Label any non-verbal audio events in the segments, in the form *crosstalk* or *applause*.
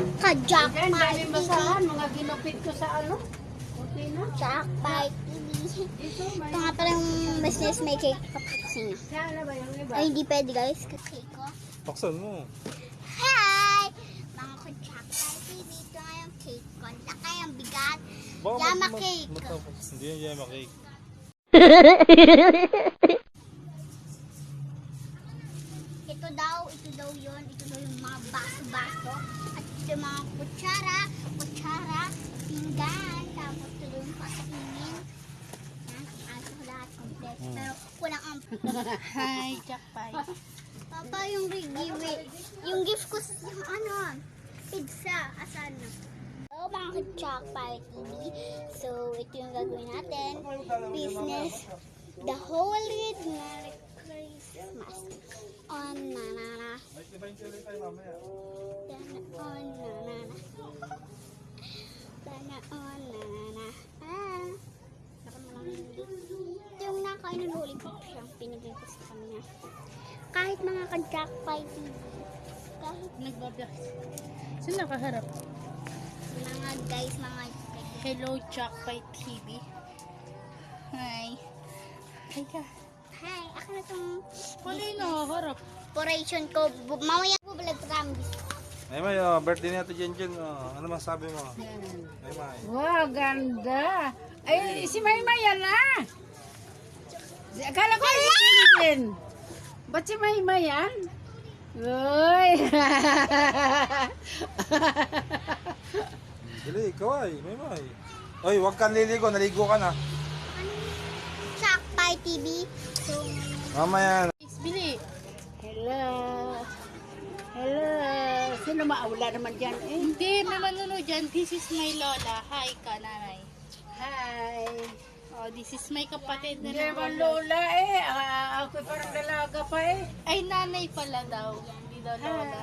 Daming Pie basahan. Mga ginupit ko sa ano. Okay na. Jack Pie TV. Ito, nga pala yung business may cake ba yung iba? Ay, hindi pwede guys. Kasi ko. Paksan mo. Hi! Mga ka-Jack Pie TV. Ito nga yung cake ko. Ang laki, ang bigat. Yama cake. Hindi yan yama cake. Ito daw, ito daw yon Ito daw yung mga baso-baso. At yung mga kutsara, kutsara, pinggan. Tapos ito daw yung pakainin. Yan, ayos ko lahat complete. Pero kulang ang Hi, Jack Pie. Papa, yung giveaway, yung gift ko, sa- yung ano, pizza, asan na? Hello mga ka-Jack Pie TV. So, ito yung gagawin natin. Business. The Holy Merry Christmas. On na na na. Dana on na na na. Dana on na na na. Ah. Yung nakain ng lollipop siya. Pinigay ko sa kanya. Kahit mga ka-Jack TV. Kahit Nagbablog. Saan nakaharap? mga guys, mga Hello, Jack Pie TV. Hi. Hi ka. Hi, ako na itong Wala yung nakaharap. operation ko. Bu- Mamaya ko vlog promise. Ay, may oh, birthday niya to Jen Jen. Oh. Ano masabi mo? Ay, may. Wow, ganda. Ay, si Maymay yan na. Akala ko si Philippine. Ba't si Maymay yan? Uy. *laughs* Dili, ikaw ay. May may. Oy, wag kang liligo. Naligo ka na. Pie TV. So, Mamaya. Bili. Hello. Hello. Sino maawala naman dyan eh? Hindi, may manunod dyan. This is my lola. Hi ka, nanay. Hi. Oh, this is my kapatid na Hindi naman lola eh. Ah, ako parang dalaga pa eh. Ay, nanay pala daw. Hindi daw lola.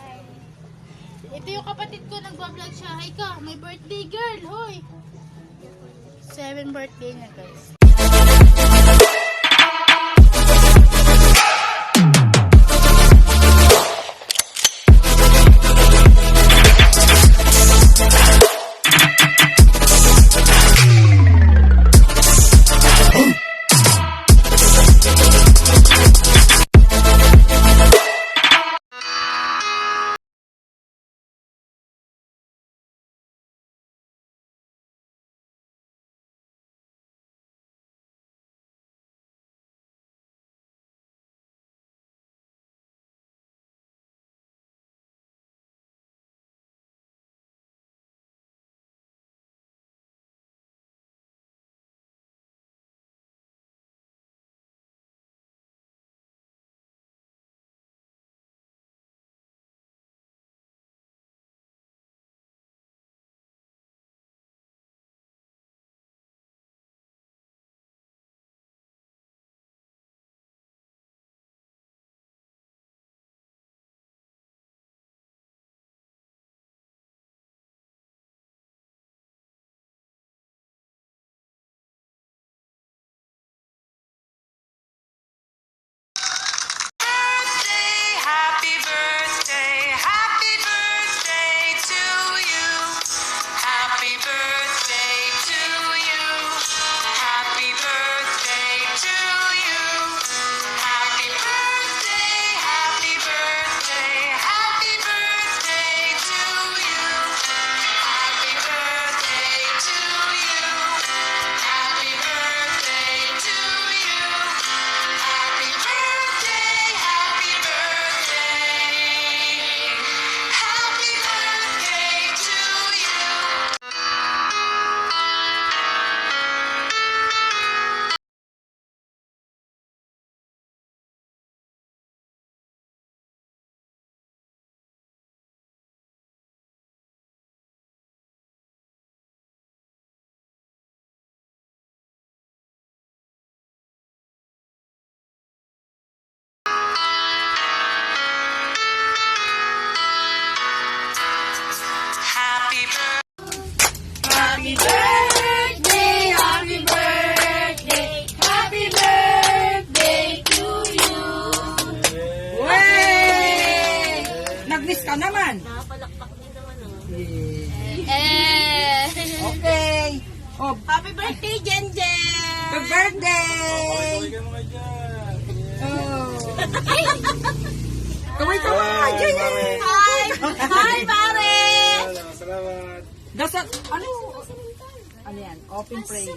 Ito yung kapatid ko, nagbablog siya. Hi ka, may birthday girl, hoy. Seven birthday niya, guys. Oh, Happy birthday, Jen Jen! happy birthday! Jen. Oh. Kaway ka mga dyan eh. Hi! Hi, Mare! Salamat. Dasal, ano? Ano yan? Open prayer.